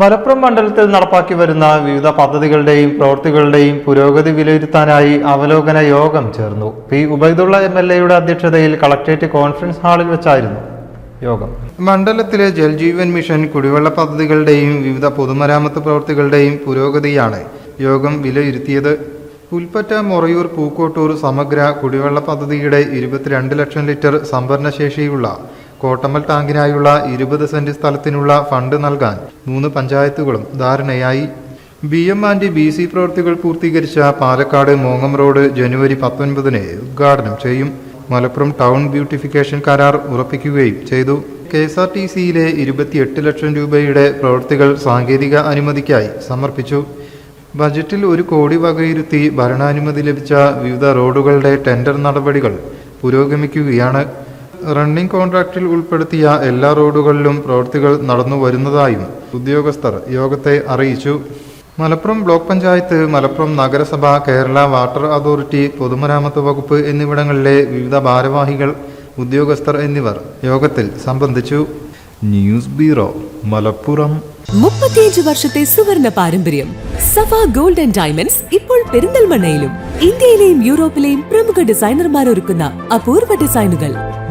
മലപ്പുറം മണ്ഡലത്തിൽ നടപ്പാക്കി വരുന്ന വിവിധ പദ്ധതികളുടെയും പ്രവൃത്തികളുടെയും പുരോഗതി വിലയിരുത്താനായി അവലോകന യോഗം ചേർന്നു. പി ഉബൈദുള്ള എം എൽ എയുടെ അധ്യക്ഷതയിൽ കളക്ട്രേറ്റ് കോൺഫറൻസ് ഹാളിൽ വെച്ചായിരുന്നു യോഗം. മണ്ഡലത്തിലെ ജൽജീവൻ മിഷൻ കുടിവെള്ള പദ്ധതികളുടെയും വിവിധ പൊതുമരാമത്ത് പ്രവൃത്തികളുടെയും പുരോഗതിയാണ് യോഗം വിലയിരുത്തിയത്. പുൽപ്പറ്റ മൊറയൂർ പൂക്കോട്ടൂർ സമഗ്ര കുടിവെള്ള പദ്ധതിയുടെ ഇരുപത്തിരണ്ട് ലക്ഷം ലിറ്റർ സംഭരണശേഷിയുള്ള കോട്ടമ്മൽ ടാങ്കിനായുള്ള ഇരുപത് സെന്റ് സ്ഥലത്തിനുള്ള ഫണ്ട് നൽകാൻ മൂന്ന് പഞ്ചായത്തുകളും ധാരണയായി. B M and B C പ്രവൃത്തികൾ പൂർത്തീകരിച്ച പാലക്കാട് മോങ്ങം റോഡ് ജനുവരി പത്തൊൻപതിന് ഉദ്ഘാടനം ചെയ്യും. മലപ്പുറം ടൗൺ ബ്യൂട്ടിഫിക്കേഷൻ കരാർ ഉറപ്പിക്കുകയും ചെയ്തു. കെ എസ് ആർ ടി സിയിലെ ഇരുപത്തിയെട്ട് ലക്ഷം രൂപയുടെ പ്രവൃത്തികൾ സാങ്കേതിക അനുമതിക്കായി സമർപ്പിച്ചു. ബജറ്റിൽ ഒരു കോടി വകയിരുത്തി ഭരണാനുമതി ലഭിച്ച വിവിധ റോഡുകളുടെ ടെൻഡർ നടപടികൾ പുരോഗമിക്കുകയാണ്. റണ്ണിംഗ് കോൺട്രാക്റ്റിൽ ഉൾപ്പെടുത്തിയ എല്ലാ റോഡുകളിലും പ്രവൃത്തികൾ നടന്നു വരുന്നതായും ഉദ്യോഗസ്ഥർ യോഗത്തെ അറിയിച്ചു. മലപ്പുറം ബ്ലോക്ക് പഞ്ചായത്ത് മലപ്പുറം നഗരസഭ കേരള വാട്ടർ അതോറിറ്റി പൊതുമരാമത്ത് വകുപ്പ് എന്നിവിടങ്ങളിലെ വിവിധ ഭാരവാഹികൾ ഉദ്യോഗസ്ഥർ എന്നിവർ യോഗത്തിൽ സംബന്ധിച്ചു. News bureau Malappuram. മുപ്പത്തിയഞ്ച് വർഷത്തെ സുവർണ പാരമ്പര്യം സഫ ഗോൾഡ് ആൻഡ് ഡയമണ്ട്സ് ഇപ്പോൾ പെരിന്തൽമണ്ണയിലും ഇന്ത്യയിലെയും യൂറോപ്പിലെയും പ്രമുഖ ഡിസൈനർമാർ ഒരുക്കുന്ന അപൂർവ ഡിസൈനുകൾ.